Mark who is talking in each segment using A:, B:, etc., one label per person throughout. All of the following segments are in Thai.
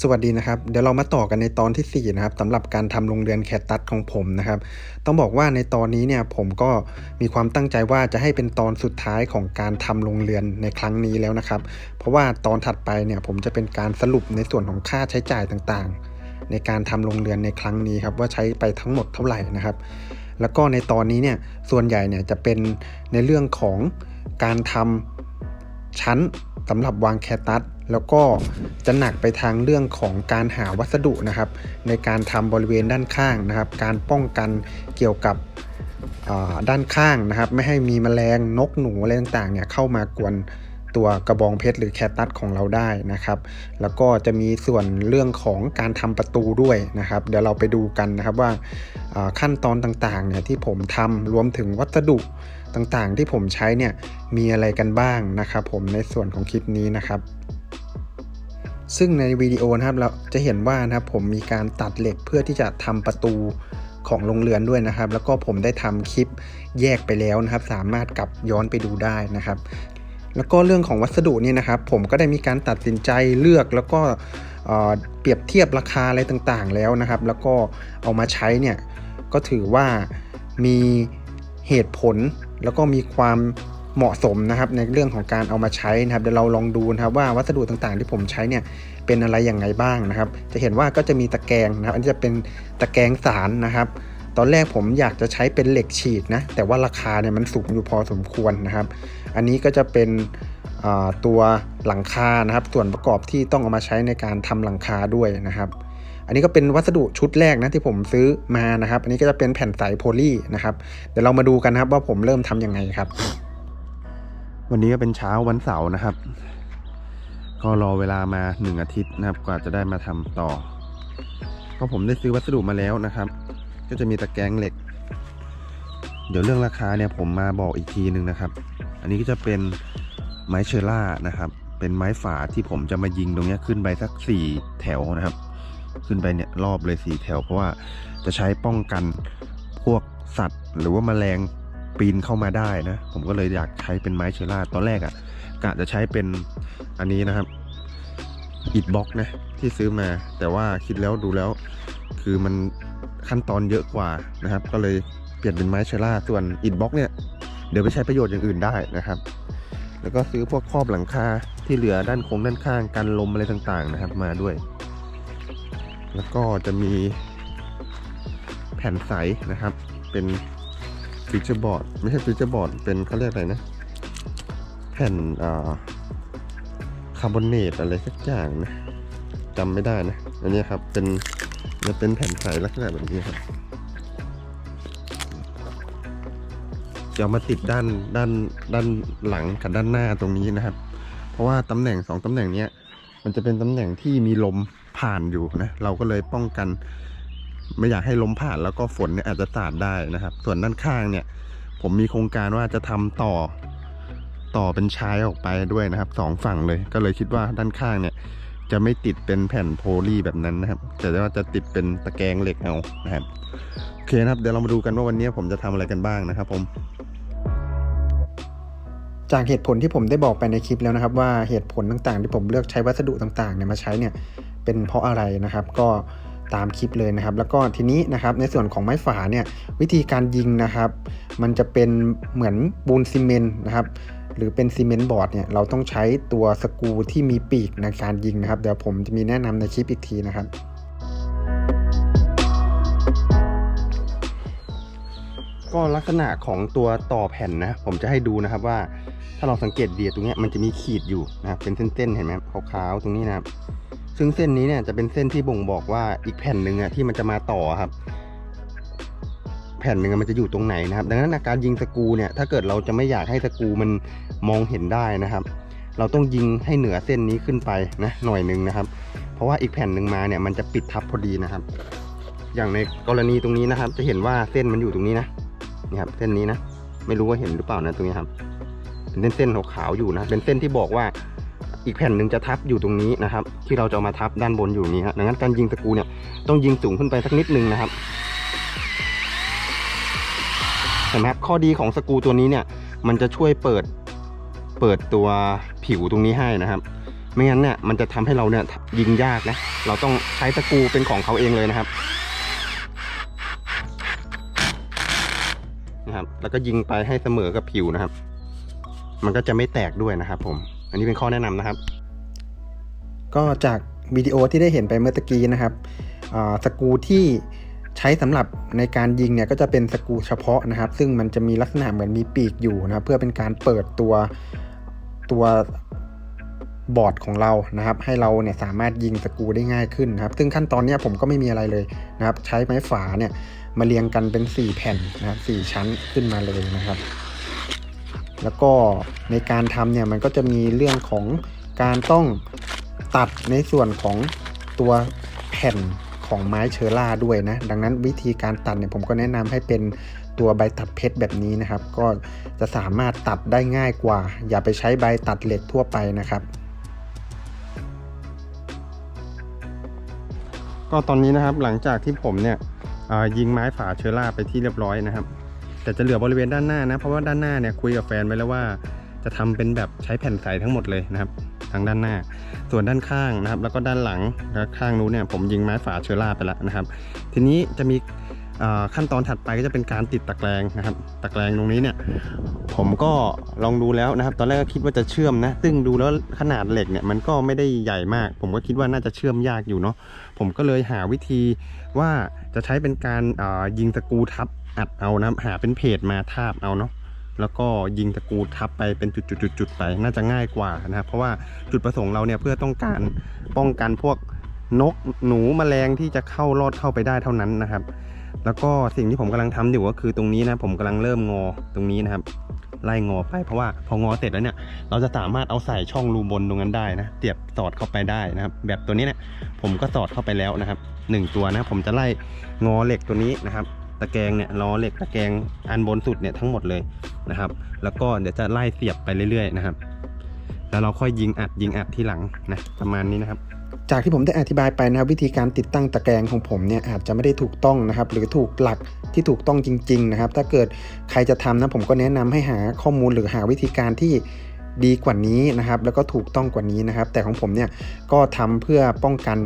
A: สวัสดีนะครับ เดี๋ยวเรามาต่อกันในตอนที่ 4 นะครับสำหรับการทำโรงเรือนแคตตัสของผมนะครับ ต้องบอกว่าในตอนนี้เนี่ยผมก็มีความตั้งใจว่าจะให้เป็นตอนสุดท้ายของการทำโรงเรือนในครั้งนี้แล้วนะครับ เพราะว่าตอนถัดไปเนี่ยผมจะเป็นการสรุปในส่วนของค่าใช้จ่ายต่างๆ ในการทำโรงเรือนในครั้งนี้ครับว่าใช้ไปทั้งหมดเท่าไหร่นะครับ แล้วก็ในตอนนี้เนี่ยส่วนใหญ่เนี่ยจะเป็นในเรื่องของการทำชั้นสำหรับวางแคตตัส แล้วก็จะหนักไปทางเรื่องของการหาวัสดุนะครับ ในการทำบริเวณด้านข้างนะครับ การป้องกันเกี่ยวกับด้านข้างนะครับ ไม่ให้มีแมลงนกหนูอะไรต่างๆเนี่ยเข้ามากวนตัวกระบองเพชรหรือแคตตัสของเราได้นะครับ แล้วก็จะมีส่วนเรื่องของการทำประตูด้วยนะครับ เดี๋ยวเราไปดูกันนะครับว่าขั้นตอนต่างๆเนี่ยที่ผมทำรวมถึงวัสดุต่างๆ ที่ผมใช้เนี่ยมีอะไรกันบ้างนะครับ ผมในส่วนของคลิปนี้นะครับ ซึ่งในวิดีโอนะครับเราจะเห็นว่านะครับผมมีการตัดเหล็กเพื่อที่จะทำประตูของโรงเรือนด้วยนะครับ แล้วก็ผมได้ทำคลิปแยกไปแล้วนะครับ สามารถกลับย้อนไปดูได้นะครับ แล้วก็เรื่องของวัสดุนี่นะครับ ผมก็ได้มีการตัดสินใจเลือกแล้วก็เเปรียบเทียบราคาอะไรต่างๆ แล้วนะครับ แล้วก็เอามาใช้เนี่ยก็ถือว่ามีเหตุผลแล้วก็มีความ เหมาะสมนะครับในเรื่องของการเอามาใช้นะครับเดี๋ยวเราลองดูนะครับว่าวัสดุต่างๆ ที่ผมใช้เนี่ยเป็นอะไรอย่างไรบ้างนะครับ จะเห็นว่าก็จะมีตะแกรงนะครับ อันนี้จะเป็นตะแกรงสารนะครับ ตอนแรกผมอยากจะใช้เป็นเหล็กฉีดนะแต่ว่าราคาเนี่ยมันสูงอยู่พอสมควรนะครับ อันนี้ก็จะเป็นตัวหลังคานะครับ ส่วนประกอบที่ต้องเอามาใช้ในการทำหลังคาด้วยนะครับ อันนี้ก็เป็นวัสดุชุดแรกนะที่ผมซื้อมานะครับ อันนี้ก็จะเป็นแผ่นใสโพลีนะครับเดี๋ยวเรามาดูกันนะครับว่าผมเริ่มทำยังไงครับ วันนี้ก็เป็นเช้าวันเสาร์นะครับ ก็รอเวลามาหนึ่งอาทิตย์นะครับ กว่าจะได้มาทำต่อ ก็ผมได้ซื้อวัสดุมาแล้วนะครับ ก็จะมีตะแกรงเหล็ก เดี๋ยวเรื่องราคาเนี่ยผมมาบอกอีกทีหนึ่งนะครับ อันนี้ก็จะเป็นไม้เชอร่านะครับ เป็นไม้ฝาที่ผมจะมายิงตรงนี้ขึ้นไปสักสี่แถวนะครับ ขึ้นไปเนี่ยรอบเลยสี่แถว เพราะว่าจะใช้ป้องกันพวกสัตว์ หรือว่าแมลง ปีนเข้ามาได้นะ ผมก็เลยอยากใช้เป็นไม้เชอร่าตอนแรกอะ่ะกะจะใช้เป็นอันนี้นะครับอิดบล็อกนะที่ซื้อมา แต่ว่าคิดแล้วดูแล้ว คือมันขั้นตอนเยอะกว่านะครับ ก็เลยเปลี่ยนเป็นไม้เชอร่าส่วนอิดบล็อกเนี่ยเดี๋ยวไปใช้ประโยชน์อย่างอื่นได้นะครับ แล้วก็ซื้อพวกครอบหลังคาที่เหลือด้านโค้งด้านข้างกันลมอะไรต่างๆนะครับ มาด้วย แล้วก็จะมีแผ่นใสนะครับ เป็น ฟิชเจอร์บอร์ดไม่ใช่ฟิชเจอร์บอร์ดเป็นเขาเรียกอะไรนะ แผ่นคาร์บอนเนตอะไรสักอย่างนะจำไม่ได้นะ อันนี้ครับเป็นมันเป็นแผ่นใสลักษณะแบบนี้ครับจะมาติดด้านด้านด้านหลังกับด้านหน้าตรงนี้นะครับ เพราะว่าตำแหน่งสองตำแหน่งเนี้ยมันจะเป็นตำแหน่งที่มีลมผ่านอยู่นะ เราก็เลยป้องกัน ไม่อยากให้ลมผ่านแล้วก็ฝนเนี่ยอาจจะสาดได้นะครับ ส่วนด้านข้างเนี่ย ผมมีโครงการว่าจะทำต่อต่อเป็นชายออกไปด้วยนะครับสองฝั่งเลย ก็เลยคิดว่าด้านข้างเนี่ยจะไม่ติดเป็นแผ่นโพลีแบบนั้นนะครับ แต่ว่าจะติดเป็นตะแกรงเหล็กเอานะครับโอเคนะครับเดี๋ยวเรามาดูกันว่าวันนี้ผมจะทำอะไรกันบ้างนะครับ ผม จากเหตุผลที่ผมได้บอกไปในคลิปแล้วนะครับ ว่าเหตุผลต่างๆ ที่ผมเลือกใช้วัสดุต่างๆเนี่ยมาใช้เนี่ยเป็นเพราะอะไรนะครับ ก็ ตามคลิปเลยนะครับ แล้วก็ทีนี้นะครับในส่วนของไม้ฝาเนี่ยวิธีการยิงนะครับ มันจะเป็นเหมือนปูนซีเมนต์นะครับหรือเป็นซีเมนต์บอร์ดเนี่ยเราต้องใช้ตัวสกูที่มีปีกในการยิงนะครับ เดี๋ยวผมจะมีแนะนำในคลิปอีกทีนะครับก็ลักษณะของตัวต่อแผ่นนะ ผมจะให้ดูนะครับว่าถ้าเราสังเกตดีตรงนี้มันจะมีขีดอยู่นะครับเป็นเส้นๆเห็นไหมขาวๆตรงนี้นะครับ ซึ่งเส้นนี้เนี่ยจะเป็นเส้นที่บ่งบอกว่าอีกแผ่นหนึ่งอะที่มันจะมาต่อครับ แผ่นหนึ่งมันจะอยู่ตรงไหนนะครับ ดังนั้นการยิงสกูเนี่ยถ้าเกิดเราจะไม่อยากให้สกูมันมองเห็นได้นะครับ เราต้องยิงให้เหนือเส้นนี้ขึ้นไปนะหน่อยหนึ่งนะครับ เพราะว่าอีกแผ่นหนึ่งมาเนี่ยมันจะปิดทับพอดีนะครับ อย่างในกรณีตรงนี้นะครับ จะเห็นว่าเส้นมันอยู่ตรงนี้นะนี่ครับเส้นนี้นะไม่รู้ว่าเห็นหรือเปล่านะตรงนี้ครับเป็นเส้นๆขาวๆอยู่นะ เป็นเส้นที่บอกว่า อีกแผ่นหนึ่งจะทับอยู่ตรงนี้นะครับ ที่เราจะามาทับด้านบนอยู่นี้ฮะดังนั้นการยิงสกูเนี่ยต้องยิงสูงขึ้นไปสักนิดนึงนะครับเห็นไหมครับข้อดีของสกูตัวนี้เนี่ยมันจะช่วยเปิดเปิดตัวผิวตรงนี้ให้นะครับ
B: ไม่งั้นเนี่ยมันจะทำให้เราเนี่ยยิงยากนะเราต้องใช้ตะกรูเป็นของเขาเองเลยนะครับนะครับ แล้วก็ยิงไปให้เสมอกับผิวนะครับ มันก็จะไม่แตกด้วยนะครับผม อันนี้เป็นข้อแนะนำนะครับ
A: ก็จากวิดีโอที่ได้เห็นไปเมื่อตะกี้นะครับสกูที่ใช้สำหรับในการยิงเนี่ยก็จะเป็นสกูเฉพาะนะครับ ซึ่งมันจะมีลักษณะเหมือนมีปีกอยู่นะครับเพื่อเป็นการเปิดตัวตัวบอร์ดของเรานะครับ ให้เราเนี่ยสามารถยิงสกูได้ง่ายขึ้นนะครับ ซึ่งขั้นตอนเนี้ยผมก็ไม่มีอะไรเลยนะครับ ใช้ไม้ฝาเนี่ยมาเรียงกันเป็น 4 แผ่นนะครับสชั้นขึ้นมาเลยนะครับ แล้วก็ในการทำเนี่ยมันก็จะมีเรื่องของการต้องตัดในส่วนของตัวแผ่นของไม้เชอร่าด้วยนะ ดังนั้นวิธีการตัดเนี่ยผมก็แนะนำให้เป็นตัวใบตัดเพชรแบบนี้นะครับ ก็จะสามารถตัดได้ง่ายกว่า อย่าไปใช้ใบตัดเหล็กทั่วไปนะครับ
B: ก็ตอนนี้นะครับหลังจากที่ผมเนี่ยยิงไม้ฝาเชื้อราไปที่เรียบร้อยนะครับ แต่จะเหลือบริเวณด้านหน้านะ เพราะว่าด้านหน้าเนี่ยคุยกับแฟนไว้แล้วว่า จะทำเป็นแบบใช้แผ่นใสทั้งหมดเลยนะครับทางด้านหน้า ส่วนด้านข้างนะครับ แล้วก็ด้านหลังและข้างนู้นเนี่ยผมยิงไม้ฝาเชื้อราไปแล้วนะครับ ทีนี้จะมีขั้นตอนถัดไปก็จะเป็นการติดตะแกรงนะครับ ตะแกรงตรงนี้เนี่ย ผมก็ลองดูแล้วนะครับ ตอนแรกก็คิดว่าจะเชื่อมนะ ซึ่งดูแล้วขนาดเหล็กเนี่ยมันก็ไม่ได้ใหญ่มาก ผมก็คิดว่าน่าจะเชื่อมยากอยู่เนาะ ผมก็เลยหาวิธีว่าจะใช้เป็นการยิงตะกูทับ อัดเอานะครับ หาเป็นเพจมาทาบเอาเนาะแล้วก็ยิงตะกูทับไปเป็นจุดๆๆไป น่าจะง่ายกว่านะครับ เพราะว่าจุดประสงค์เราเนี่ยเพื่อต้องการป้องกันพวกนกหนูแมลงที่จะเข้ารอดเข้าไปได้เท่านั้นนะครับ แล้วก็สิ่งที่ผมกำลังทำอยู่ก็คือตรงนี้นะผมกำลังเริ่มงอตรงนี้นะครับไล่งอไปเพราะว่าพองอเสร็จแล้วเนี่ยเราจะสามารถเอาใส่ช่องรูบนตรงนั้นได้นะเสียบสอดเข้าไปได้นะครับ แบบตัวนี้เนี่ยผมก็สอดเข้าไปแล้วนะครับหนึ่งตัวนะผมจะไล่งอเหล็กตัวนี้นะครับ ตะแกรงเนี่ยล้อเหล็กตะแกรงอันบนสุดเนี่ยทั้งหมดเลยนะครับ แล้วก็เดี๋ยวจะไล่เสียบไปเรื่อยๆนะครับ แล้วเราค่อยยิงอัดยิงอัดที่หลังนะประมาณนี้นะครับ
A: จากที่ผมได้อธิบายไปนะครับวิธีการติดตั้งตะแกรงของผมเนี่ยอาจจะไม่ได้ถูกต้องนะครับ หรือถูกหลักที่ถูกต้องจริง ๆ นะครับ ถ้าเกิดใครจะทำนะผมก็แนะนำให้หาข้อมูลหรือหาวิธีการที่ดีกว่านี้นะครับ แล้วก็ถูกต้องกว่านี้นะครับ แต่ของผมเนี่ยก็ทำเพื่อป้องกัน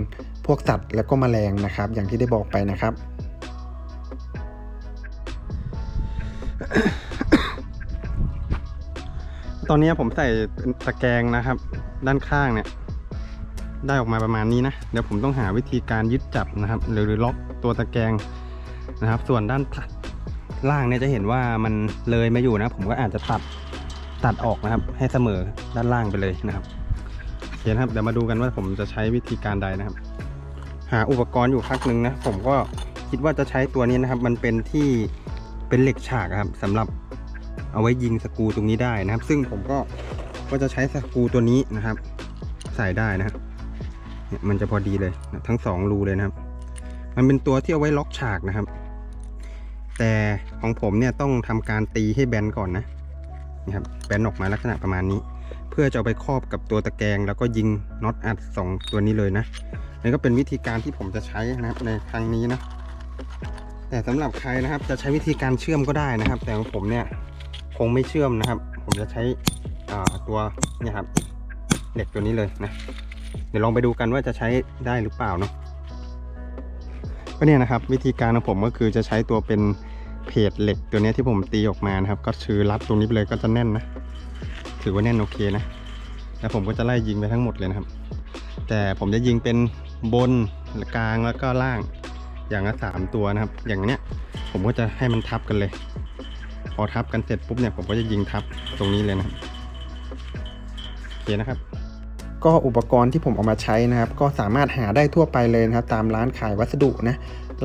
A: พวกสัตว์แล้วก็แมลงนะครับ อย่างที่ได้บอกไปนะครับ
B: ตอนนี้ผมใส่ตะแกรงนะครับ ด้านข้างเนี่ย ได้ออกมาประมาณนี้นะ เดี๋ยวผมต้องหาวิธีการยึดจับนะครับ หรือล็อกตัวตะแกรงนะครับ ส่วนด้านล่างเนี่ยจะเห็นว่ามันเลยมาอยู่นะ ผมก็อาจจะตัดตัดออกนะครับ ให้เสมอด้านล่างไปเลยนะครับโอเคนะครับเดี๋ยวมาดูกันว่าผมจะใช้วิธีการใดนะครับ หาอุปกรณ์อยู่พักหนึ่งนะผมก็คิดว่าจะใช้ตัวนี้นะครับ มันเป็นที่เป็นเหล็กฉากครับสำหรับ เอาไว้ยิงสกูตรงนี้ได้นะครับ ซึ่งผมก็ก็จะใช้สกูตัวนี้นะครับ ใส่ได้นะครับเนี่ยมันจะพอดีเลยนะทั้งสองรูเลยนะครับ มันเป็นตัวที่เอาไว้ล็อกฉากนะครับ แต่ของผมเนี่ยต้องทำการตีให้แบนก่อนนะนี่ครับแบนออกมาลักษณะประมาณนี้ เพื่อจะเอาไปครอบกับตัวตะแกรงแล้วก็ยิงน็อตอัดสองตัวนี้เลยนะนี่ก็เป็นวิธีการที่ผมจะใช้นะครับในครั้งนี้นะแต่สำหรับใครนะครับจะใช้วิธีการเชื่อมก็ได้นะครับ แต่ของผมเนี่ย คงไม่เชื่อมนะครับ ผมจะใช้ตัวเนี่ยครับเหล็กตัวนี้เลยนะ เดี๋ยวลองไปดูกันว่าจะใช้ได้หรือเปล่าเนาะก็เนี่ยนะครับ วิธีการของผมก็คือจะใช้ตัวเป็นเพจเหล็กตัวนี้ที่ผมตีออกมานะครับ ก็คือรัดตรงนี้ไปเลยก็จะแน่นนะ ถือว่าแน่นโอเคนะแล้วผมก็จะไล่ยิงไปทั้งหมดเลยนะครับ แต่ผมจะยิงเป็นบนกลางแล้วก็ล่างอย่างละสามตัวนะครับ อย่างเนี้ยผมก็จะให้มันทับกันเลย พอทับกันเสร็จปุ๊บเนี่ยผมก็จะยิงทับตรงนี้เลยนะครับโอเคนะครับ
A: ก็อุปกรณ์ที่ผมเอามาใช้นะครับ ก็สามารถหาได้ทั่วไปเลยนะครับ ตามร้านขายวัสดุนะ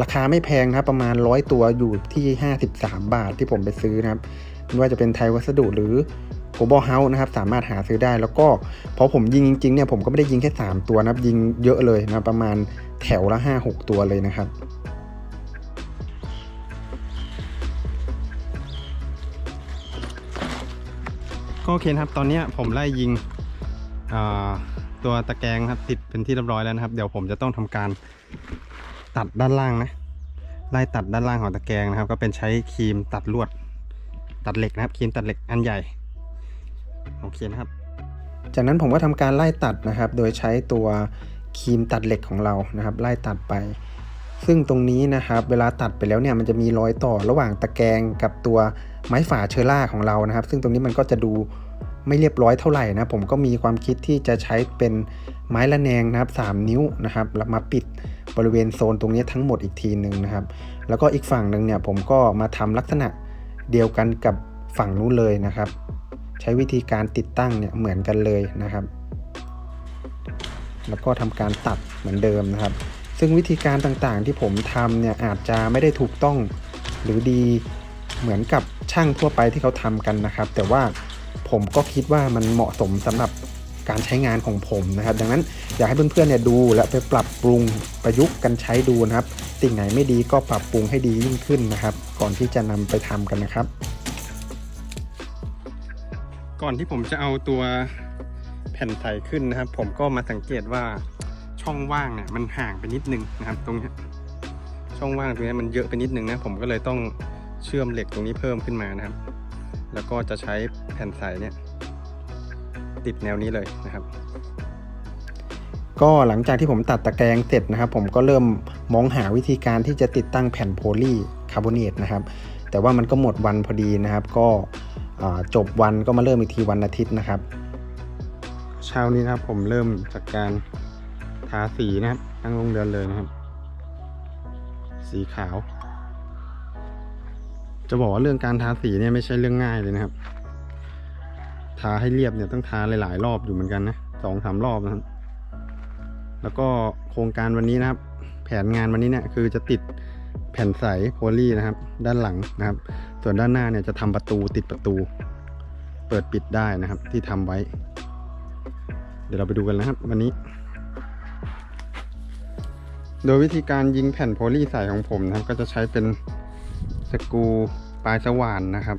A: ราคาไม่แพงนะครับ ประมาณร้อยตัวอยู่ที่ 53 บาทที่ผมไปซื้อนะครับไม่ว่าจะเป็นไทยวัสดุหรือโกบอลเฮาส์นะครับ สามารถหาซื้อได้แล้วก็พอผมยิงจริงๆเนี่ยผมก็ไม่ได้ยิงแค่ 3 ตัวนะครับ ยิงเยอะเลยนะประมาณแถวละ 5-6 ตัวเลยนะครับ
B: ก็โอเคครับ ตอนนี้ผมไล่ยิงตัวตะแกรงครับติดเป็นที่เรียบร้อยแล้วนะครับ เดี๋ยวผมจะต้องทำการตัดด้านล่างนะไล่ตัดด้านล่างของตะแกรงนะครับ ก็เป็นใช้ครีมตัดลวด ตัดเหล็กนะครับครีมตัดเหล็กอันใหญ่โอเคนะครับ
A: จากนั้นผมก็ทำการไล่ตัดนะครับ โดยใช้ตัวครีมตัดเหล็กของเรานะครับ ไล่ตัดไป ซึ่งตรงนี้นะครับ เวลาตัดไปแล้วเนี่ยมันจะมีรอยต่อระหว่างตะแกรงกับตัว ไม้ฝาเชอร่าของเรานะครับ ซึ่งตรงนี้มันก็จะดูไม่เรียบร้อยเท่าไหร่นะผมก็มีความคิดที่จะใช้เป็นไม้ละแนงนะครับ 3 นิ้วนะครับแล้วมาปิดบริเวณโซนตรงนี้ทั้งหมดอีกทีหนึ่งนะครับ แล้วก็อีกฝั่งหนึ่งเนี่ยผมก็มาทำลักษณะเดียวกันกับฝั่งนู้นเลยนะครับ ใช้วิธีการติดตั้งเนี่ยเหมือนกันเลยนะครับ แล้วก็ทำการตัดเหมือนเดิมนะครับ ซึ่งวิธีการต่างๆที่ผมทำเนี่ยอาจจะไม่ได้ถูกต้องหรือดีเหมือนกับ ช่างทั่วไปที่เขาทำกันนะครับ แต่ว่าผมก็คิดว่ามันเหมาะสมสำหรับการใช้งานของผมนะครับ ดังนั้นอยากให้เพื่อนๆเนี่ยดูและไปปรับปรุงประยุกต์กันใช้ดูนะครับ สิ่งไหนไม่ดีก็ปรับปรุงให้ดียิ่งขึ้นนะครับ ก่อนที่จะนำไปทำกันนะครับ
B: ก่อนที่ผมจะเอาตัวแผ่นใสขึ้นนะครับ ผมก็มาสังเกตว่าช่องว่างเนี่ยมันห่างไปนิดนึงนะครับ ตรงนี้ช่องว่างตรงนี้มันเยอะไปนิดนึงนะผมก็เลยต้อง เชื่อมเหล็กตรงนี้เพิ่มขึ้นมานะครับ แล้วก็จะใช้แผ่นใสเนี่ยติดแนวนี้เลยนะครับ
A: ก็หลังจากที่ผมตัดตะแกรงเสร็จนะครับ ผมก็เริ่มมองหาวิธีการที่จะติดตั้งแผ่นโพลีคาร์บอเนตนะครับ แต่ว่ามันก็หมดวันพอดีนะครับ ก็จบวันก็มาเริ่มอีกทีวันอาทิตย์นะครับ
B: เช้านี้นะครับผมเริ่มจากการทาสีนะครับ ตั้งลงเรือนเลยนะครับ สีขาว จะบอกว่าเรื่องการทาสีเนี่ยไม่ใช่เรื่องง่ายเลยนะครับ ทาให้เรียบเนี่ยต้องทาหลาย ๆ รอบอยู่เหมือนกันนะสองสามรอบนะครับ แล้วก็โครงการวันนี้นะครับ แผนงานวันนี้เนี่ยคือจะติดแผ่นใสโพลีนะครับ ด้านหลังนะครับ ส่วนด้านหน้าเนี่ยจะทำประตูติดประตู เปิดปิดได้นะครับ ที่ทำไว้ เดี๋ยวเราไปดูกันนะครับ วันนี้ โดยวิธีการยิงแผ่นโพลีใสของผมนะครับ ก็จะใช้เป็น สกูปลายสว่านนะครับ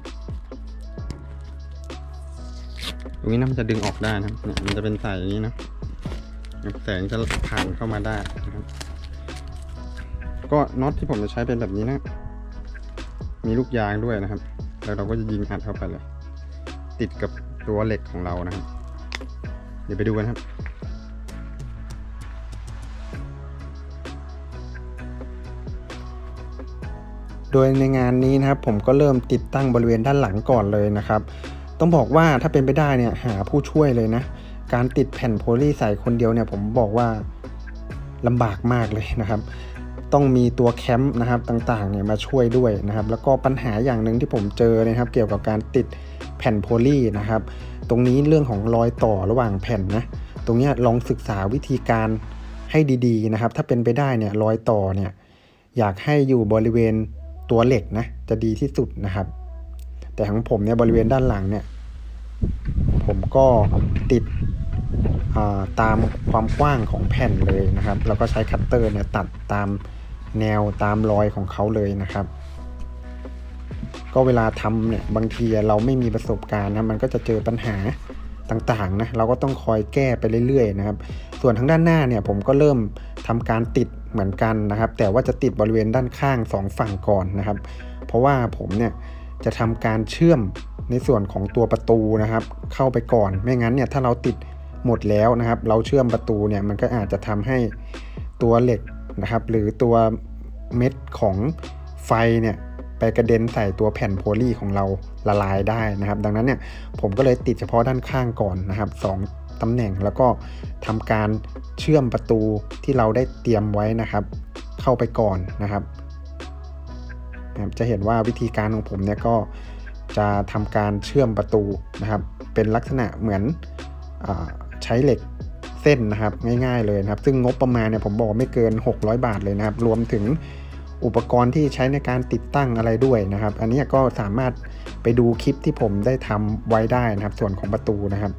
B: ตรงนี้นะมันจะดึงออกได้นะครับเนี่ยมันจะเป็นสายอย่างนี้นะแสงจะผ่านเข้ามาได้นะครับ ก็น็อตที่ผมจะใช้เป็นแบบนี้นะ มีลูกยางด้วยนะครับ แล้วเราก็จะยิงอัดเข้าไปเลย ติดกับตัวเหล็กของเรานะครับ เดี๋ยวไปดูกันครับ
A: โดยในงานนี้นะครับผมก็เริ่มติดตั้งบริเวณด้านหลังก่อนเลยนะครับ ต้องบอกว่าถ้าเป็นไปได้เนี่ยหาผู้ช่วยเลยนะ การติดแผ่นโพลีใส่คนเดียวเนี่ยผมบอกว่าลำบากมากเลยนะครับ ต้องมีตัวแคมป์นะครับต่างๆเนี่ยมาช่วยด้วยนะครับ แล้วก็ปัญหาอย่างหนึ่งที่ผมเจอนะครับ เกี่ยวกับการติดแผ่นโพลีนะครับ ตรงนี้เรื่องของรอยต่อระหว่างแผ่นนะตรงนี้ลองศึกษาวิธีการให้ดีๆนะครับ ถ้าเป็นไปได้เนี่ยรอยต่อเนี่ยอยากให้อยู่บริเวณ ตัวเหล็กนะจะดีที่สุดนะครับ แต่ของผมเนี่ยบริเวณด้านหลังเนี่ย ผมก็ติดาตามความกว้างของแผ่นเลยนะครับ แล้วก็ใช้คัตเตอร์เนี่ยตัดตามแนวตามรอยของเขาเลยนะครับ ก็เวลาทำเนี่ยบางทีเราไม่มีประสบการณ์นะมันก็จะเจอปัญหาต่างๆนะเราก็ต้องคอยแก้ไปเรื่อยๆนะครับ ส่วนทางด้านหน้าเนี่ยผมก็เริ่มทำการติดเหมือนกันนะครับ แต่ว่าจะติดบริเวณด้านข้างสองฝั่งก่อนนะครับ เพราะว่าผมเนี่ยจะทำการเชื่อมในส่วนของตัวประตูนะครับ เข้าไปก่อนไม่งั้นเนี่ยถ้าเราติดหมดแล้วนะครับ เราเชื่อมประตูเนี่ยมันก็อาจจะทำให้ตัวเหล็กนะครับ หรือตัวเม็ดของไฟเนี่ยไปกระเด็นใส่ตัวแผ่นโพลีของเราละลายได้นะครับ ดังนั้นเนี่ยผมก็เลยติดเฉพาะด้านข้างก่อนนะครับสอง ตำแหน่ง แล้วก็ทำการเชื่อมประตูที่เราได้เตรียมไว้นะครับ เข้าไปก่อนนะครับนะครับจะเห็นว่าวิธีการของผมเนี่ยก็จะทำการเชื่อมประตูนะครับ เป็นลักษณะเหมือนอใช้เหล็กเส้นนะครับง่ายๆเลยนะครับ ซึ่งงบประมาณเนี่ยผมบอกไม่เกิน 600 บาทเลยนะครับ รวมถึงอุปกรณ์ที่ใช้ในการติดตั้งอะไรด้วยนะครับ อันนี้ก็สามารถไปดูคลิปที่ผมได้ทำไว้ได้นะครับ ส่วนของประตูนะครับ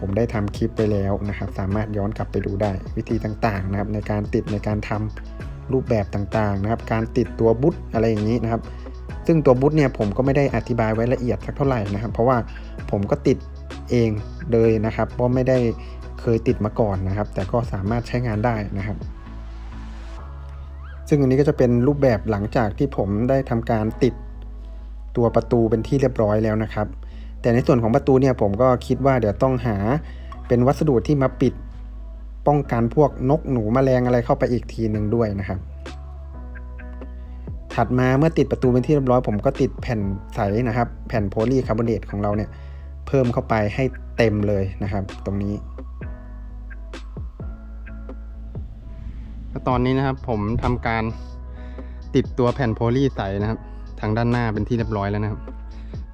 A: ผมได้ทำคลิปไปแล้วนะครับ สามารถย้อนกลับไปดูได้ วิธีต่างๆนะครับ ในการติดในการทำรูปแบบต่างๆนะครับ การติดตัวบุ๊ทอะไรอย่างนี้นะครับ ซึ่งตัวบุ๊ทเนี่ยผมก็ไม่ได้อธิบายไว้ละเอียดสักเท่าไหร่นะครับ เพราะว่าผมก็ติดเองเลยนะครับ เพราะไม่ได้เคยติดมาก่อนนะครับ แต่ก็สามารถใช้งานได้นะครับ ซึ่งอันนี้ก็จะเป็นรูปแบบหลังจากที่ผมได้ทำการติดตัวประตูเป็นที่เรียบร้อยแล้วนะครับ แต่ในส่วนของประตูเนี่ยผมก็คิดว่าเดี๋ยวต้องหาเป็นวัสดุที่มาปิดป้องกันพวกนกหนูแมลงอะไรเข้าไปอีกทีหนึ่งด้วยนะครับ ถัดมาเมื่อติดประตูเป็นที่เรียบร้อย ผมก็ติดแผ่นใสนะครับ แผ่นโพลีคาร์บอเนตของเราเนี่ยเพิ่มเข้าไปให้เต็มเลยนะครับ ตรงนี้
B: ตอนนี้นะครับผมทำการติดตัวแผ่นโพลีใสนะครับ ทางด้านหน้าเป็นที่เรียบร้อยแล้วนะครับ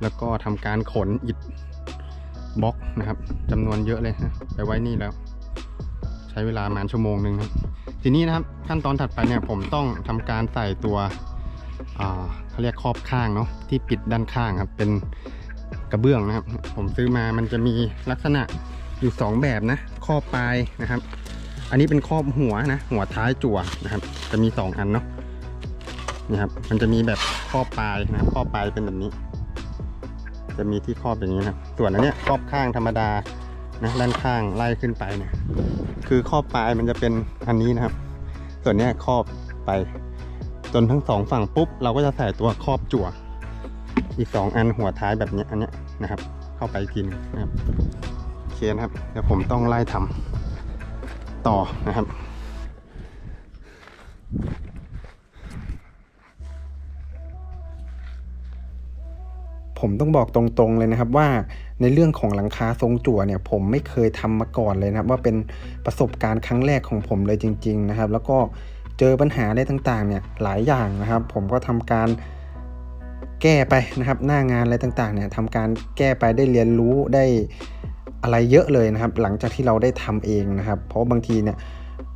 B: แล้วก็ทำการขนอิฐบล็อกนะครับจำนวนเยอะเลยนะไปไว้นี่แล้ว ใช้เวลาประมาณชั่วโมงหนึ่งครับทีนี้นะครับขั้นตอนถัดไปเนี่ยผมต้องทำการใส่ตัวเขาเรียกครอบข้างเนาะที่ปิดด้านข้างครับเป็นกระเบื้องนะครับ ผมซื้อมามันจะมีลักษณะอยู่สองแบบนะครอบปลายนะครับ อันนี้เป็นครอบหัวนะหัวท้ายจั่วนะครับ จะมีสองอันเนาะนี่ครับมันจะมีแบบครอบปลายนะครอบปลายเป็นแบบนี้ จะมีที่ครอบอย่างนี้นะครับส่วนอันเนี้ยครอบข้างธรรมดานะด้านข้างไล่ขึ้นไปเนี่ยคือครอบปลายมันจะเป็นอันนี้นะครับ ส่วนเนี้ยครอบไป จนทั้งสองฝั่งปุ๊บ เราก็จะใส่ตัวครอบจั่ว อีกสองอันหัวท้ายแบบนี้อันเนี้ยนะครับ เข้าไปกทีหนึงนะครับโอเคนะครับเดี๋ยวผมต้องไล่ทำต่อนะครับ
A: ผมต้องบอกตรงๆเลยนะครับว่าในเรื่องของหลังคาทรงจั่วเนี่ยผมไม่เคยทำมาก่อนเลยนะครับว่าเป็นประสบการณ์ครั้งแรกของผมเลยจริง ๆนะครับ แล้วก็เจอปัญหาอะไรต่างๆเนี่ยหลายอย่างนะครับ ผมก็ทำการแก้ไปนะครับ หน้างานอะไรต่างๆเนี่ยทำการแก้ไปได้เรียนรู้ได้อะไรเยอะเลยนะครับ หลังจากที่เราได้ทำเองนะครับ เพราะบางทีเนี่ย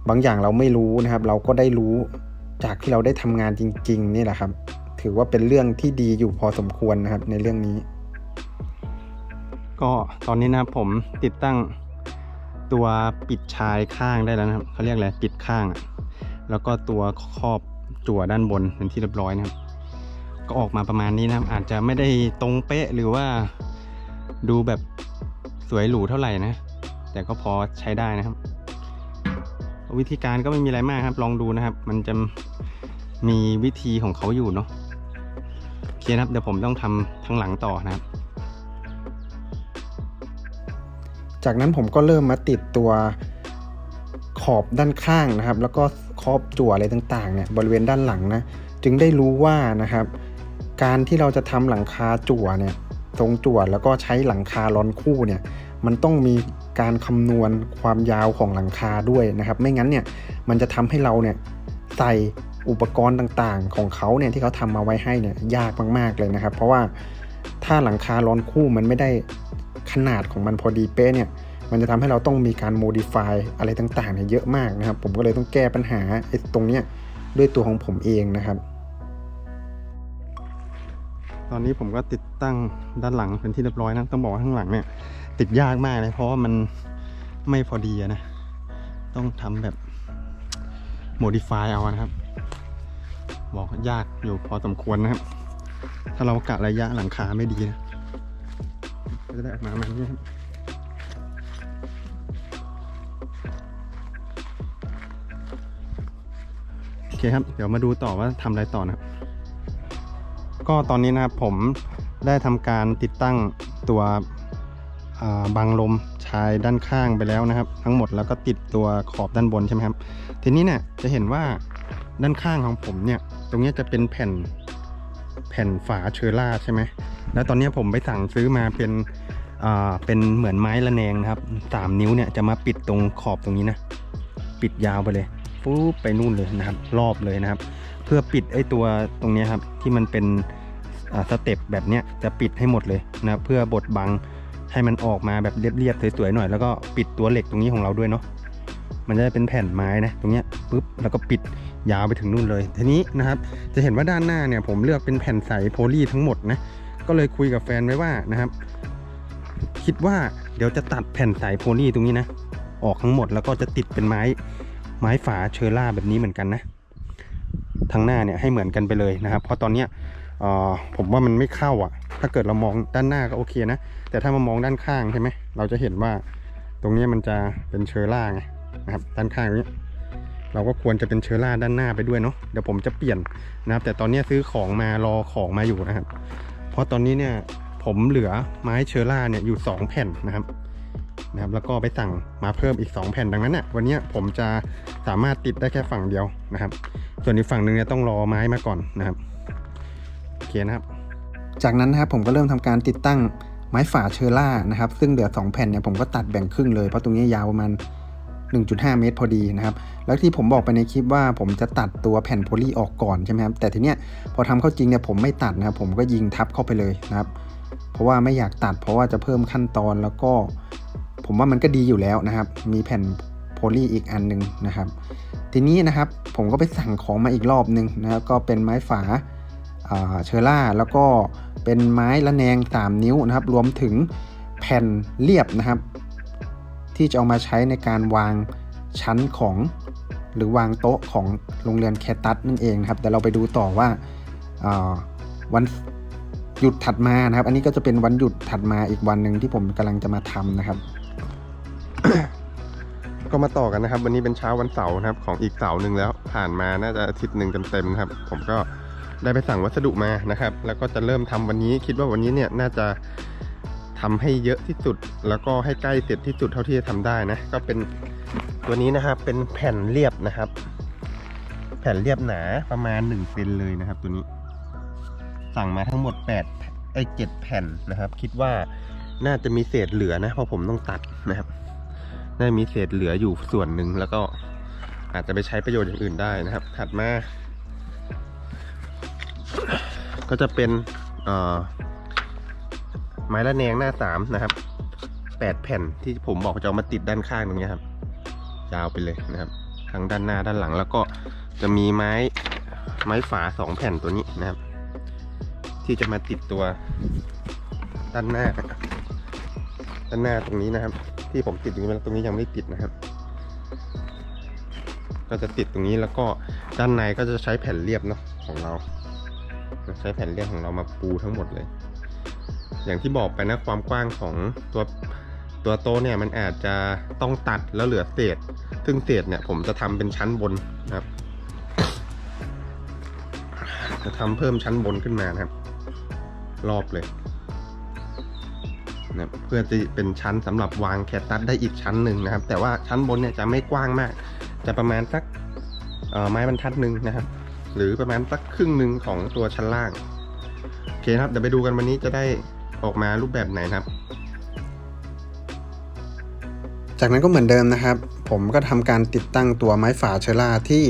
A: บางอย่างเราไม่รู้นะครับ เราก็ได้รู้จากที่เราได้ทำงานจริง ๆ นี่แหละครับ ถือว่าเป็นเรื่องที่ดีอยู่พอสมควรนะครับในเรื่องนี้
B: ก็ตอนนี้นะผมติดตั้งตัวปิดชายข้างได้แล้วนะครับเขาเรียกอะไรปิดข้างอะแล้วก็ตัวครอบจั่วด้านบนเป็นที่เรียบร้อยนะครับ ก็ออกมาประมาณนี้นะครับ อาจจะไม่ได้ตรงเป๊ะหรือว่าดูแบบสวยหรูเท่าไหร่นะ แต่ก็พอใช้ได้นะครับ วิธีการก็ไม่มีอะไรมากครับ ลองดูนะครับ มันจะมีวิธีของเขาอยู่เนาะ เคนะครับเดี๋ยวผมต้องทำทั้งหลังต่อนะครับ
A: จากนั้นผมก็เริ่มมาติดตัวขอบด้านข้างนะครับ แล้วก็ครอบจั่วอะไรต่างๆเนี่ยบริเวณด้านหลังนะ จึงได้รู้ว่านะครับ การที่เราจะทำหลังคาจั่วเนี่ยทรงจั่วแล้วก็ใช้หลังคาล้อนคู่เนี่ยมันต้องมีการคำนวณความยาวของหลังคาด้วยนะครับ ไม่งั้นเนี่ยมันจะทำให้เราเนี่ยใส่ อุปกรณ์ต่างๆ ของเขาเนี่ยที่เขาทำมาไว้ให้เนี่ยยากมากๆเลยนะครับ เพราะว่าถ้าหลังคาล้อนคู่มันไม่ได้ขนาดของมันพอดีเป๊ะเนี่ยมันจะทำให้เราต้องมีการ modify อะไรต่างๆเนี่ยเยอะมากนะครับ ผมก็เลยต้องแก้ปัญหาไอ้ตรงเนี้ยด้วยตัวของผมเองนะครับ
B: ตอนนี้ผมก็ติดตั้งด้านหลังเป็นที่เรียบร้อยนะต้องบอกว่าข้างหลังเนี่ย ติดยากมากเลยเพราะว่ามันไม่พอดีนะต้องทำแบบ modify เอานะครับ บอกยากอยู่พอสมควรนะครับ ถ้าเรากะระยะหลังคาไม่ดีนะก็จะได้ออกมาแบบนี้ครับโอเคครับ เดี๋ยวมาดูต่อว่าทำอะไรต่อนะครับ ก็ตอนนี้นะครับผมได้ทำการติดตั้งตัวบังลมชายด้านข้างไปแล้วนะครับ ทั้งหมดแล้วก็ติดตัวขอบด้านบนใช่ไหมครับ ทีนี้เนี่ยจะเห็นว่า ด้านข้างของผมเนี่ย ตรงนี้จะเป็นแผ่นแผ่นฝาเชอร่าใช่ไหม แล้วตอนนี้ผมไปสั่งซื้อมาเป็นอ่าเป็นเหมือนไม้ระแนงนะครับสามนิ้วเนี่ยจะมาปิดตรงขอบตรงนี้นะ ปิดยาวไปเลยปุ๊บไปนู่นเลยนะครับ รอบเลยนะครับ เพื่อปิดไอ้ตัวตรงนี้ครับที่มันเป็นสเต็ปแบบเนี้ยจะปิดให้หมดเลยนะเพื่อบดบังให้มันออกมาแบบเรียบๆสวยๆหน่อย แล้วก็ปิดตัวเหล็กตรงนี้ของเราด้วยเนาะมันจะเป็นแผ่นไม้นะตรงเนี้ยปุ๊บแล้วก็ปิด ยาวไปถึงนู่นเลย ทีนี้นะครับจะเห็นว่าด้านหน้าเนี่ยผมเลือกเป็นแผ่นใสโพลีทั้งหมดนะก็เลยคุยกับแฟนไว้ว่านะครับ คิดว่าเดี๋ยวจะตัดแผ่นใสโพลีตรงนี้นะ ออกทั้งหมดแล้วก็จะติดเป็นไม้ไม้ฝาเชอร่าแบบนี้เหมือนกันนะทางหน้าเนี่ยให้เหมือนกันไปเลยนะครับ เพราะตอนเนี้ยผมว่ามันไม่เข้าอะ ถ้าเกิดเรามองด้านหน้าก็โอเคนะ แต่ถ้ามามองด้านข้างใช่ไหมเราจะเห็นว่าตรงนี้มันจะเป็นเชอร่าไงนะครับ ด้านข้างตรงนี้ เราก็ควรจะเป็นเชอร่าด้านหน้าไปด้วยเนาะเดี๋ยวผมจะเปลี่ยนนะครับ แต่ตอนนี้ซื้อของมารอของมาอยู่นะครับ เพราะตอนนี้เนี่ยผมเหลือไม้เชอร่าเนี่ยอยู่ 2 แผ่นนะครับนะครับแล้วก็ไปสั่งมาเพิ่มอีก 2 แผ่นดังนั้นเนี่ยวันนี้ผมจะสามารถติดได้แค่ฝั่งเดียวนะครับ ส่วนอีกฝั่งหนึ่งเนี่ยต้องรอไม้มาก่อนนะครับโอเคนะครับ
A: จากนั้นนะครับผมก็เริ่มทำการติดตั้งไม้ฝาเชอร่านะครับ ซึ่งเหลือ 2 แผ่นเนี่ยผมก็ตัดแบ่งครึ่งเลยเพราะตรงนี้ยาวประมาณ 1.5 เมตรพอดีนะครับ แล้วที่ผมบอกไปในคลิปว่าผมจะตัดตัวแผ่นโพลีออกก่อนใช่ไหมครับ แต่ทีเนี้ยพอทำเข้าจริงเนี่ยผมไม่ตัดนะครับ ผมก็ยิงทับเข้าไปเลยนะครับ เพราะว่าไม่อยากตัดเพราะว่าจะเพิ่มขั้นตอนแล้วก็ ผมว่ามันก็ดีอยู่แล้วนะครับ มีแผ่นโพลีอีกอันหนึงนะครับ ทีนี้นะครับผมก็ไปสั่งของมาอีกรอบหนึงนะครับก็เป็นไม้ฝาอ่าเชอร่าแล้วก็เป็นไม้ละแนง 3 นิ้วนะครับ รวมถึงแผ่นเรียบนะครับ ที่จะเอามาใช้ในการวางชั้นของ หรือวางโต๊ะของโรงเรียนแคตัสนั่นเองนะครับแต่เราไปดูต่อว่าาวันหยุดถัดมานะครับ อันนี้ก็จะเป็นวันหยุดถัดมาอีกวันหนึ่งที่ผมกำลังจะมาทำนะครับ
B: ก็มาต่อกันนะครับ วันนี้เป็นเช้าวันเสาร์นะครับ ของอีกเสาร์หนึ่งแล้ว ผ่านมาน่าจะอาทิตย์หนึ่งเต็มๆนะครับ ผมก็ได้ไปสั่งวัสดุมานะครับ แล้วก็จะเริ่มทำวันนี้คิดว่าวันนี้เนี่ยน่าจะ ทำให้เยอะที่สุด แล้วก็ให้ใกล้เสร็จที่สุดเท่าที่จะทำได้นะ ก็เป็นตัวนี้นะครับ เป็นแผ่นเรียบนะครับ แผ่นเรียบหนาประมาณ1เซนเลยนะครับ ตัวนี้ สั่งมาทั้งหมด8ไอ้7แผ่นนะครับ คิดว่าน่าจะมีเศษเหลือนะ เพราะผมต้องตัดนะครับได้มีเศษเหลืออยู่ส่วนหนึ่งแล้วก็อาจจะไปใช้ประโยชน์อย่างอื่นได้นะครับ ถัดมา ก็จะเป็นเอ่อ ไม้ละแนงหน้าสามนะครับแปดแผ่นที่ผมบอกจะเอามาติดด้านข้างตรงนี้ครับ ยาวไปเลยนะครับทั้งด้านหน้าด้านหลังแล้วก็จะมีไม้ไม้ฝาสองแผ่นตัวนี้นะครับ ที่จะมาติดตัวด้านหน้า ด้านหน้าตรงนี้นะครับ ที่ผมติดตรงนี้แล้วตรงนี้ยังไม่ติดนะครับ ก็จะติดตรงนี้แล้วก็ด้านในก็จะใช้แผ่นเรียบเนาะของเรา ใช้แผ่นเรียบของเรามาปูทั้งหมดเลย อย่างที่บอกไปนะความกว้างของตัวตัวโต๊ะเนี่ยมันอาจจะต้องตัดแล้วเหลือเศษ ซึ่งเศษเนี่ยผมจะทำเป็นชั้นบนนะครับ จะทำเพิ่มชั้นบนขึ้นมานะครับ รอบเลยนะเพื่อจะเป็นชั้นสำหรับวางแคตตัสได้อีกชั้นหนึ่งนะครับ แต่ว่าชั้นบนเนี่ยจะไม่กว้างมาก จะประมาณสักเอ่อไม้บรรทัดหนึ่งนะครับ หรือประมาณสักครึ่งหนึ่งของตัวชั้นล่าง โอเคครับ เดี๋ยวไปดูกันวันนี้จะได้ ออกมารูปแบบไหนนะครับ
A: จากนั้นก็เหมือนเดิมนะครับ ผมก็ทำการติดตั้งตัวไม้ฝาเชอร่าที่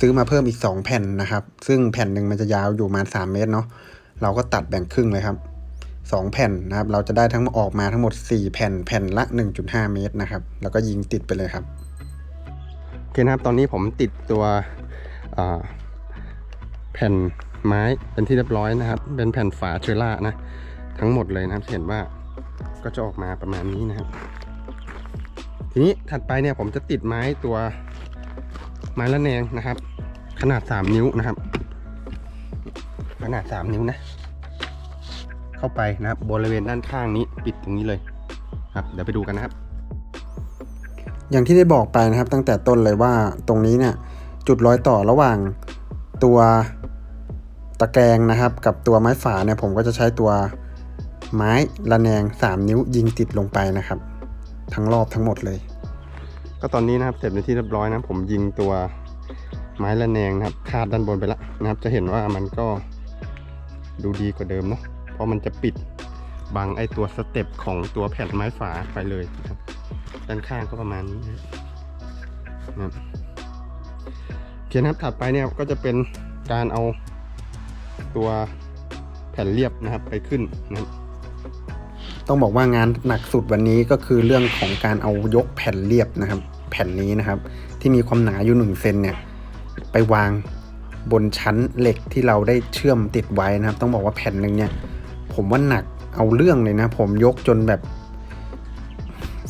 A: ซื้อมาเพิ่มอีก 2 แผ่นนะครับ ซึ่งแผ่นหนึ่งมันจะยาวอยู่ประมาณ3เมตรเนาะเราก็ตัดแบ่งครึ่งเลยครับ2 แผ่นนะครับ เราจะได้ทั้งออกมาทั้งหมด 4 แผ่นแผ่นละ 1.5 เมตรนะครับ แล้วก็ยิงติดไปเลยครับ
B: โอเคนะครับ ตอนนี้ผมติดตัวเอ่อแผ่นไม้เป็นที่เรียบร้อยนะครับ เป็นแผ่นฝาเชอร่านะ ทั้งหมดเลยนะครับเห็นว่าก็จะออกมาประมาณนี้นะครับ ทีนี้ถัดไปเนี่ยผมจะติดไม้ตัวไม้ละแนงนะครับ ขนาด 3 นิ้วนะครับ ขนาด 3 นิ้วนะ เข้าไปนะครับบริเวณด้านข้างนี้ปิดตรงนี้เลยครับ เดี๋ยวไปดูกันนะครับ
A: อย่างที่ได้บอกไปนะครับ ตั้งแต่ต้นเลยว่าตรงนี้เนี่ยจุดร้อยต่อระหว่างตัวตะแกรงนะครับ กับตัวไม้ฝาเนี่ยผมก็จะใช้ตัว ไม้ระแนง 3 นิ้วยิงติดลงไปนะครับ ทั้งรอบทั้งหมดเลย
B: ก็ตอนนี้นะครับเสร็จเป็นที่เรียบร้อยนะผมยิงตัวไม้ระแนงนะครับคาดด้านบนไปแล้วนะครับ จะเห็นว่ามันก็ดูดีกว่าเดิมเนาะเพราะมันจะปิดบังไอตัวสเต็ปของตัวแผ่นไม้ฝาไปเลยนะครับ ด้านข้างก็ประมาณนี้นะครับโอเคนะครับถัดไปเนี่ยก็จะเป็นการเอาตัวแผ่นเรียบนะครับไปขึ้นนะครับ
A: ต้องบอกว่างานหนักสุดวันนี้ก็คือเรื่องของการเอายกแผ่นเรียบนะครับ แผ่นนี้นะครับ ที่มีความหนาอยู่1เซนเนี่ยไปวางบนชั้นเหล็กที่เราได้เชื่อมติดไว้นะครับ ต้องบอกว่าแผ่นหนึ่งเนี่ย ผมว่าหนักเอาเรื่องเลยนะ ผมยกจนแบบ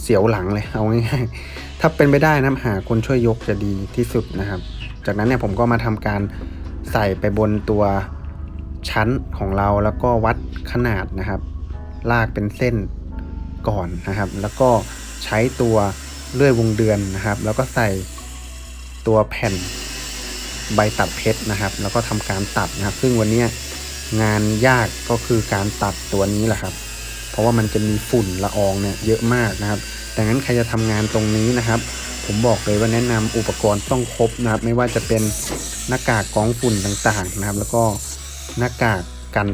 A: เสียวหลังเลยเอาง่ายๆ ถ้าเป็นไปได้นะหาคนช่วยยกจะดีที่สุดนะครับ จากนั้นเนี่ยผมก็มาทำการใส่ไปบนตัวชั้นของเราแล้วก็วัดขนาดนะครับ ลากเป็นเส้นก่อนนะครับ แล้วก็ใช้ตัวเลื่อยวงเดือนนะครับ แล้วก็ใส่ตัวแผ่นใบตัดเพชรนะครับ แล้วก็ทำการตัดนะครับ ซึ่งวันนี้งานยากก็คือการตัดตัวนี้แหละครับ เพราะว่ามันจะมีฝุ่นละอองเนี่ยเยอะมากนะครับดังนั้นใครจะทำงานตรงนี้นะครับ ผมบอกเลยว่าแนะนำอุปกรณ์ต้องครบนะครับ ไม่ว่าจะเป็นหน้ากากกรองฝุ่นต่างๆนะครับ แล้วก็หน้ากากกัน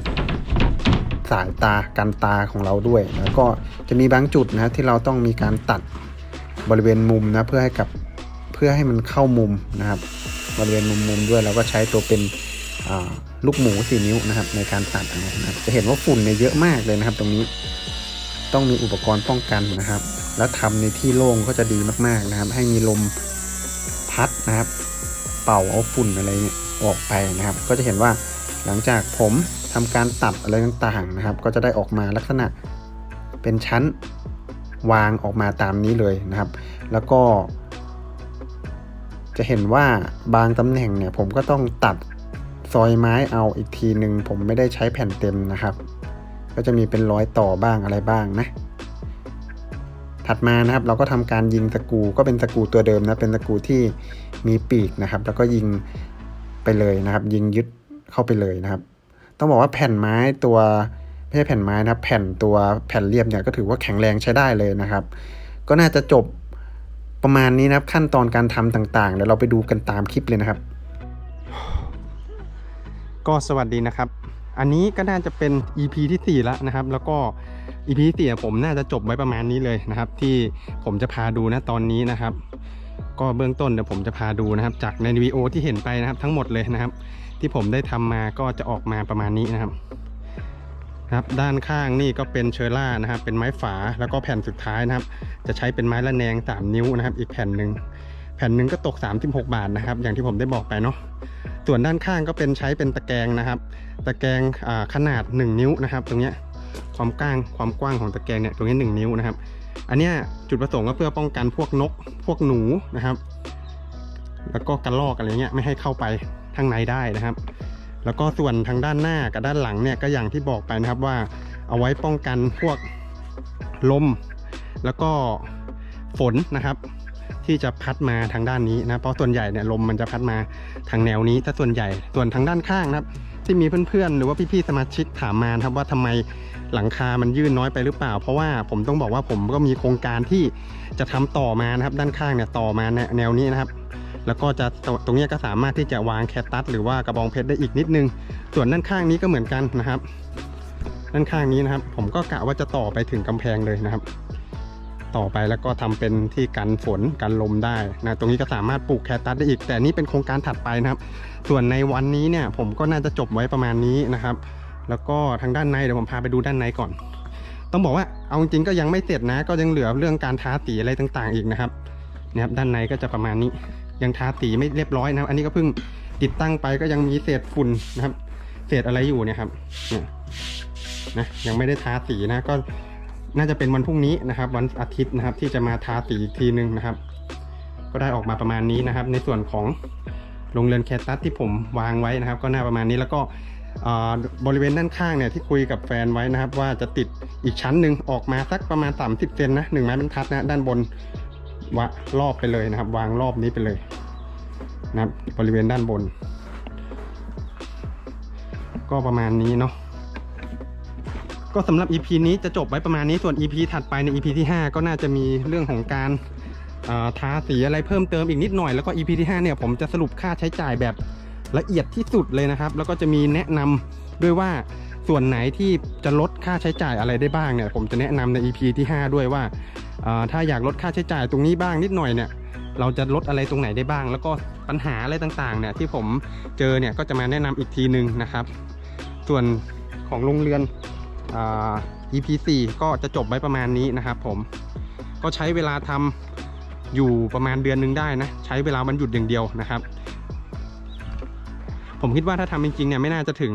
A: สายตากันตาของเราด้วย แล้วก็จะมีบางจุดนะที่เราต้องมีการตัดบริเวณมุมนะเพื่อให้กับเพื่อให้มันเข้ามุมนะครับ บริเวณมุมมุมๆด้วยเราก็ใช้ตัวเป็นลูกหมูสี่นิ้วนะครับ ในการตัดนะครับจะเห็นว่าฝุ่นเนี่ยเยอะมากเลยนะครับ ตรงนี้ต้องมีอุปกรณ์ป้องกันนะครับ แล้วทำในที่โล่งก็จะดีมากๆนะครับ ให้มีลมพัดนะครับ เป่าเอาฝุ่นอะไรเนี่ยออกไปนะครับ ก็จะเห็นว่าหลังจากผม ทำการตัดอะไรต่างๆนะครับ ก็จะได้ออกมาลักษณะเป็นชั้นวางออกมาตามนี้เลยนะครับ แล้วก็ จะเห็นว่าบางตำแหน่งเนี่ย ผมก็ต้องตัดซอยไม้เอาอีกทีหนึ่งผมไม่ได้ใช้แผ่นเต็มนะครับ ก็จะมีเป็นรอยต่อบ้างอะไรบ้างนะ ถัดมานะครับเราก็ทำการยิงตะกูก็เป็นตะกูตัวเดิมนะเป็นตะกูที่มีปีกนะครับ แล้วก็ยิงไปเลยนะครับ ยิงยึดเข้าไปเลยนะครับ ต้องบอกว่าแผ่นไม้ตัวไม่ใช่แผ่นไม้นะแผ่นตัวแผ่นเรียบเนี่ยก็ถือว่าแข็งแรงใช้ได้เลยนะครับ ก็น่าจะจบประมาณนี้นะครับ ขั้นตอนการทำต่างๆเดี๋ยวเราไปดูกันตามคลิปเลยนะครับ
B: ก็สวัสดีนะครับ อันนี้ก็น่าจะเป็น EP ที่ 4 แล้วนะครับ แล้วก็ EP ที่4ผมน่าจะจบไว้ประมาณนี้เลยนะครับ ที่ผมจะพาดูนะตอนนี้นะครับ ก็เบื้องต้นเดี๋ยวผมจะพาดูนะครับ จากในวีโอที่เห็นไปนะครับ ทั้งหมดเลยนะครับ ที่ผมได้ทำมาก็จะออกมาประมาณนี้นะครับครับด้านข้างนี่ก็เป็นเชอร่านะครับ เป็นไม้ฝาแล้วก็แผ่นสุดท้ายนะครับ จะใช้เป็นไม้ละแนง 3 นิ้วนะครับ อีกแผ่นหนึ่งแผ่นหนึ่งก็ตก 36 บาทนะครับ อย่างที่ผมได้บอกไปเนาะส่วนด้านข้างก็เป็นใช้เป็นตะแกรงนะครับ ตะแกรงอ่าขนาด 1 นิ้วนะครับ ตรงเนี้ยความกว้างความกว้างของตะแกรงเนี่ยตรงนี้ 1 นิ้วนะครับ อันเนี้ยจุดประสงค์ก็เพื่อป้องกันพวกนกพวกหนูนะครับ แล้วก็กระรอกอะไรเงี้ยไม่ให้เข้าไป ข้างในได้นะครับ แล้วก็ส่วนทางด้านหน้ากับด้านหลังเนี่ยก็อย่างที่บอกไปนะครับว่าเอาไว้ป้องกันพวกลม แล้วก็ฝนนะครับ ที่จะพัดมาทางด้านนี้นะเพราะส่วนใหญ่เนี่ยลมมันจะพัดมาทางแนวนี้ถ้าส่วนใหญ่ส่วนทางด้านข้างนะครับ ที่มีเพื่อนๆ หรือว่าพี่ๆสมาชิกถามมานะครับว่าทำไมหลังคามันยื่นน้อยไปหรือเปล่า เพราะว่าผมต้องบอกว่าผมก็มีโครงการที่จะทำต่อมานะครับ ด้านข้างเนี่ยต่อมาแนวนี้นะครับ แล้วก็จะตตรงนี้ก็สามารถที่จะวางแคตตัสหรือว่ากระบองเพชรได้อีกนิดนึง ส่วนด้านข้างนี้ก็เหมือนกันนะครับ ด้านข้างนี้นะครับ ผมก็กะว่าจะต่อไปถึงกำแพงเลยนะครับ ต่อไปแล้วก็ทำเป็นที่กันฝนกันลมได้นะตรงนี้ก็สามารถปลูกแคตตัสได้อีก แต่นี่เป็นโครงการถัดไปนะครับ ส่วนในวันนี้เนี่ยผมก็น่าจะจบไว้ประมาณนี้นะครับ แล้วก็ทางด้านในเดี๋ยวผมพาไปดูด้านในก่อน ต้องบอกว่าเอาจริงก็ยังไม่เสร็จนะ ก็ยังเหลือเรื่องการทาสีอะไรต่าง ๆ อีกนะครับนี่ยครับด้านในก็จะประมาณนี้ ยังทาสีไม่เรียบร้อยนะครับ อันนี้ก็เพิ่งติดตั้งไปก็ยังมีเศษฝุ่นนะครับ เศษอะไรอยู่เนี่ยครับเนี่ยนะยังไม่ได้ทาสีนะก็น่าจะเป็นวันพรุ่งนี้นะครับ วันอาทิตย์นะครับ ที่จะมาทาสีอีกทีนึงนะครับ ก็ได้ออกมาประมาณนี้นะครับ ในส่วนของโรงเรือนแคตัสที่ผมวางไว้นะครับ ก็น่าประมาณนี้แล้วก็บริเวณด้านข้างเนี่ยที่คุยกับแฟนไว้นะครับ ว่าจะติดอีกชั้นหนึ่งออกมาสักประมาณ 30เซนนะหนึ่งไม้บรรทัดนะด้านบน วะรอบไปเลยนะครับ วางรอบนี้ไปเลยนะครับ บริเวณด้านบน ก็ประมาณนี้เนาะก็สำหรับ EP นี้จะจบไว้ประมาณนี้ส่วน EP ถัดไปใน EP ที่ 5 ก็น่าจะมีเรื่องของการทาสีอะไรเพิ่มเติมอีกนิดหน่อยแล้วก็ EP ที่ 5 เนี่ยผมจะสรุปค่าใช้จ่ายแบบละเอียดที่สุดเลยนะครับ แล้วก็จะมีแนะนำด้วยว่า ส่วนไหนที่จะลดค่าใช้จ่ายอะไรได้บ้างเนี่ยผมจะแนะนำใน EP ที่ 5 ด้วยว่าถ้าอยากลดค่าใช้จ่ายตรงนี้บ้างนิดหน่อยเนี่ยเราจะลดอะไรตรงไหนได้บ้าง แล้วก็ปัญหาอะไรต่างๆเนี่ยที่ผมเจอเนี่ยก็จะมาแนะนำอีกทีหนึ่งนะครับ ส่วนของโรงเรือน EP 4ก็จะจบไว้ประมาณนี้นะครับผมก็ใช้เวลาทำอยู่ประมาณเดือนหนึงได้นะ ใช้เวลาวันหยุดอย่างเดียวนะครับ ผมคิดว่าถ้าทำจริงๆเนี่ยไม่น่าจะถึง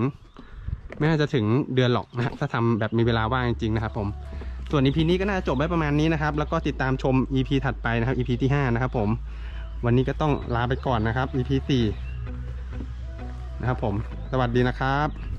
B: ไม่น่าจะถึงเดือนหรอกนะถ้าทำแบบมีเวลาว่างจริงๆนะครับผมส่วน EP นี้ก็น่าจะจบไว้ประมาณนี้นะครับ แล้วก็ติดตามชม EP ถัดไปนะครับ EP ที่ 5 นะครับผม วันนี้ก็ต้องลาไปก่อนนะครับ EP 4 นะครับผม สวัสดีนะครับ